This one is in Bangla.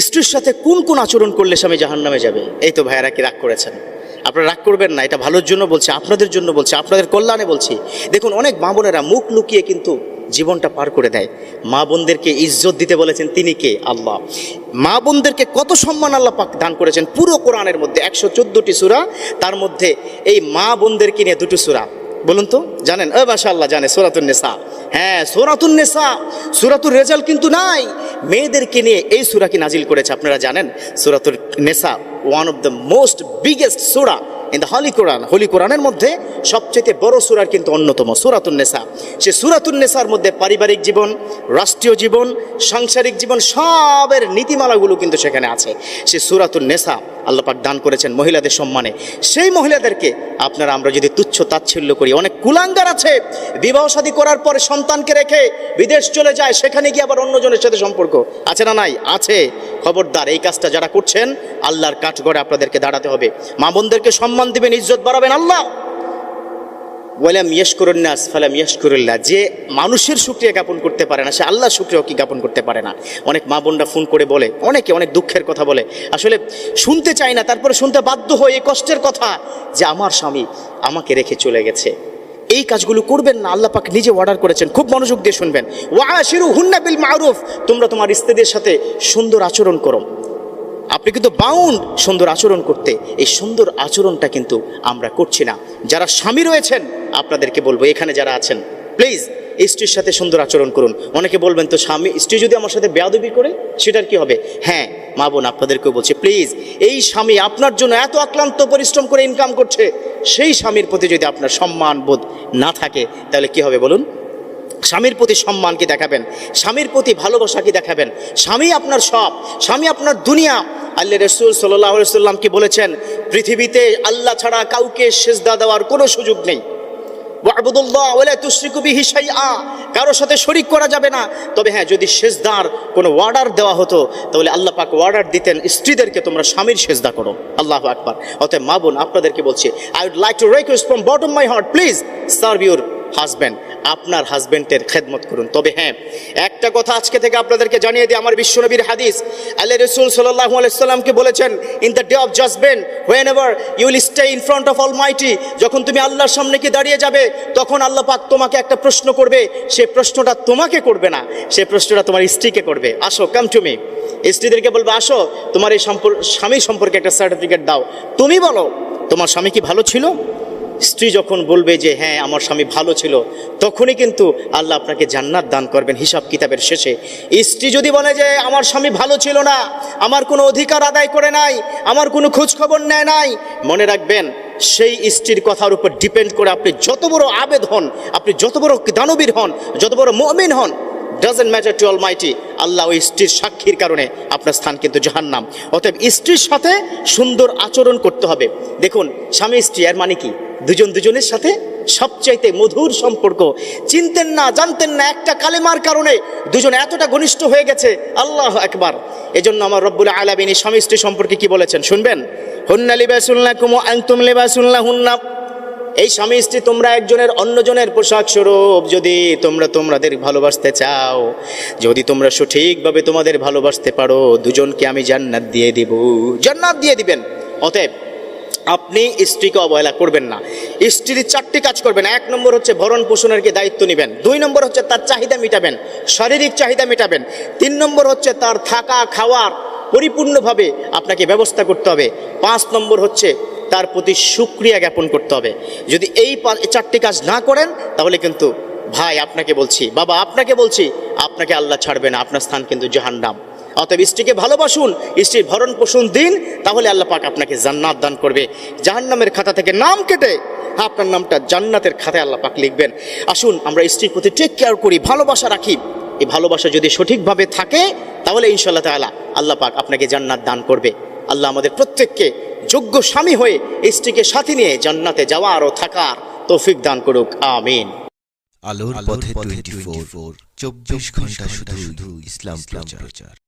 স্ত্রীর সাথে কোন কোন আচরণ করলে স্বামী জাহান নামে যাবে? এই তো ভাইয়ারা কি রাগ করেছেন? আপনারা রাগ করবেন না, এটা ভালোর জন্য বলছি, আপনাদের জন্য বলছি, আপনাদের কল্যাণে বলছি। দেখুন, অনেক মা বোনেরা মুখ লুকিয়ে কিন্তু জীবনটা পার করে দেয়। মা বোনদেরকে ইজ্জত দিতে বলেছেন তিনি কে? আল্লাহ। মা বোনদেরকে কত সম্মান আল্লাহ পাক দান করেছেন পুরো কোরআনের মধ্যে, একশো চোদ্দোটি সুরা, তার মধ্যে এই মা বোনদেরকে নিয়ে দুটো সুরা। বলুন তো, জানেন? ও মাশা আল্লাহ জানে সোরাতুন নেসা। হ্যাঁ সোরাতুন নেসা, সুরাতুর রেজাল্ট কিন্তু নাই। মেয়েদেরকে নিয়ে এই সুরাকে নাজিল করেছে আপনারা জানেন? সুরাতুল নেশা one of the most biggest সুরা in the holy Quran holy কোরআনের মধ্যে সবচেয়ে বড় সুরার কিন্তু অন্যতম সুরাতুন নেসা সে সুরাতুন নেসার মধ্যে পারিবারিক জীবন, রাষ্ট্রীয় জীবন, সাংসারিক জীবন, সবের নীতিমালাগুলো কিন্তু সেখানে আছে। সে সুরাতুন নেসা আল্লাপাক দান করেছেন মহিলাদের সম্মানে। সেই মহিলাদেরকে আপনারা আমরা যদি তুচ্ছ তাচ্ছিল্য করি, অনেক কুলাঙ্গার আছে, বিবাহ শাদী করার পরে সন্তানকে রেখে বিদেশ চলে যায়, সেখানে গিয়ে আবার অন্যজনের সাথে সম্পর্ক। আছে না নাই? আছে। খবরদার, এই কাজটা যারা করছেন, আল্লাহর কাঠগড়ে আপনাদেরকে দাঁড়াতে হবে। মা বোনদেরকে সম্মান দিবেন, ইজ্জত বাড়াবেন আল্লাহ। ওয়ালাম ইয়াশকুরুন্নাস ফালাম ইয়াশকুরুল্লাহ। যে মানুষের শুক্রিয়া জ্ঞাপন করতে পারে না, সে আল্লাহ শুক্রিয়া কি জ্ঞাপন করতে পারে না? অনেক মা বোনরা ফোন করে বলে, অনেকে অনেক দুঃখের কথা বলে। আসলে শুনতে চায় না, তারপরে শুনতে বাধ্য হয়ে এই কষ্টের কথা যে আমার স্বামী আমাকে রেখে চলে গেছে। এই কাজগুলো করবেন না, আল্লাহ পাক নিজে অর্ডার করেছেন। খুব মনোযোগ দিয়ে শুনবেন। ওয়াশিরু হুন্না বিল মারুফ, তোমরা তোমার স্ত্রীদের সাথে সুন্দর আচরণ করো। আপনি কিন্তু বাউন্ড সুন্দর আচরণ করতে, এই সুন্দর আচরণটা কিন্তু আমরা করছি না। যারা স্বামী রয়েছেন, আপনাদেরকে বলব, এখানে যারা আছেন প্লিজ স্ত্রীর সাথে সুন্দর আচরণ করুন। অনেকে বলবেন, তো স্বামী, স্ত্রী যদি আমার সাথে বেয়াদবি করে, সেটার কি হবে? হ্যাঁ মা বোন, আপনাদেরকেও বলছে প্লিজ এই স্বামী আপনার জন্য এত আক্লান্ত পরিশ্রম করে ইনকাম করছে। সেই স্বামীর প্রতি যদি আপনার সম্মান বোধ না থাকে, তাহলে কি হবে বলুন? স্বামীর প্রতি সম্মান কি দেখাবেন? স্বামীর প্রতি ভালোবাসা কি দেখাবেন? স্বামী আপনার সব, স্বামী আপনার দুনিয়া। আল্লাহ রসুল সাল্লাহ কি বলেছেন? পৃথিবীতে আল্লাহ ছাড়া কাউকে সেজদা দেওয়ার কোনো সুযোগ নেই। কারও সাথে শরিক করা যাবে না। তবে হ্যাঁ যদি সেজদার কোনো অর্ডার দেওয়া হতো, তাহলে আল্লাহ পাক অর্ডার দিতেন, স্ত্রীদেরকে তোমরা স্বামীর সেজদা করো। আল্লাহ আকবার। অতএব মা বোন, আপনাদেরকে বলছি I would like to request from bottom my heart please serve your husband আপনার হাজব্যান্ডের খেদমত করুন। তবে হ্যাঁ একটা কথা আজকে থেকে আপনাদেরকে জানিয়ে দিই, আমার বিশ্বনবীর হাদিস আল্লাহ রসুল সাল্লাহ আলাইসাল্লামকে বলেছেন, in the day of judgement whenever you will stay in front of almighty যখন তুমি আল্লাহর সামনে কি দাঁড়িয়ে যাবে, তখন আল্লাহ পাক তোমাকে একটা প্রশ্ন করবে, সে প্রশ্নটা তোমাকে করবে না, সে প্রশ্নটা তোমার স্ত্রীকে করবে। আসো কাম টু মি স্ত্রীদেরকে বলবে, আসো, তোমার এই সম্পর্ক স্বামী সম্পর্কে একটা সার্টিফিকেট দাও। তুমি বলো, তোমার স্বামী কি ভালো ছিল? স্ত্রী যখন বলবে যে হ্যাঁ আমার স্বামী ভালো ছিল, তখনই কিন্তু আল্লাহ আপনাকে জান্নাত দান করবেন হিসাব কিতাবের শেষে। স্ত্রী যদি বলে যে, আমার স্বামী ভালো ছিল না, আমার কোনো অধিকার আদায় করে নাই, আমার কোনো খোঁজখবর নেয় নাই, মনে রাখবেন, সেই স্ত্রীর কথার উপর ডিপেন্ড করে আপনি যত বড় আবেদ হন, আপনি যত বড় দানবীর হন, যত বড় মমিন হন doesn't matter to almighty Allah ওই স্ত্রীর সাক্ষীর কারণে আপনার স্থান কিন্তু জাহান্নাম। অতএব স্ত্রীর সাথে সুন্দর আচরণ করতে হবে। দেখুন, স্বামী স্ত্রী, এর মানে কি? দুজন দুজনের সাথে সবচাইতে মধুর সম্পর্ক। চিনতেন না, জানতেন না একটা কালেমার কারণে দুজন এতটা ঘনিষ্ঠ হয়ে গেছে। আল্লাহ একবার এজন্য আমার রব্বুল আলামিনী স্বামী স্ত্রী সম্পর্কে কি বলেছেন? শুনবেন? হুন্না লিবাসুল্লাহ কুমু আংতুম লিবাসুল্লাহ হুন্না এই স্বামী স্ত্রী তোমরা একজনের অন্যজনের পোশাক স্বরূপ যদি তোমরা তোমাদের ভালোবাসতে চাও, যদি তোমরা সঠিকভাবে তোমাদের ভালোবাসতে পারো, দুজনকে আমি জান্নাত দিয়ে দিব। জান্নাত দিয়ে দিবেন। অতএব আপনি স্ত্রীকে অবহেলা করবেন না। স্ত্রীর চারটি কাজ করবেন। এক নম্বর হচ্ছে ভরণ পোষণের কি দায়িত্ব নেবেন। দুই নম্বর হচ্ছে তার চাহিদা মেটাবেন। শারীরিক চাহিদা মেটাবেন। তিন নম্বর হচ্ছে তার থাকা, খাওয়ার পরিপূর্ণভাবে আপনাকে ব্যবস্থা করতে হবে। পাঁচ নম্বর হচ্ছে তার প্রতি সুক্রিয়া জ্ঞাপন করতে হবে। যদি এই চারটি কাজ না করেন, তাহলে কিন্তু ভাই আপনাকে বলছি, বাবা আপনাকে বলছি, আপনাকে আল্লাহ ছাড়বে না, আপনার স্থান কিন্তু জাহান্নাম। অতএব স্ত্রীকে ভালোবাসুন, স্ত্রীর ভরণ পোষণ দিন, তাহলে আল্লাহ পাক আপনাকে জান্নাত দান করবে। জাহান্নামের খাতা থেকে নাম কেটে আপনার নামটা জান্নাতের খাতায় আল্লাহ পাক লিখবেন। আসুন আমরা স্ত্রীর প্রতি টেক কেয়ার করি ভালোবাসা রাখি। এই ভালোবাসা যদি সঠিকভাবে থাকে তাহলে ইনশাল্লাহ তাআলা আল্লাহ পাক আপনাকে জান্নাত দান করবে। আল্লাহ আমাদের প্রত্যেককে যোগ্য স্বামী হয়ে স্ত্রীকে সাথে নিয়ে জান্নাতে যাওয়ার ও থাকার তৌফিক দান করুক। আমিন। আলোর পথে টোয়েন্টি ফোর চব্বিশ ঘণ্টা শুধু ইসলাম প্রচার।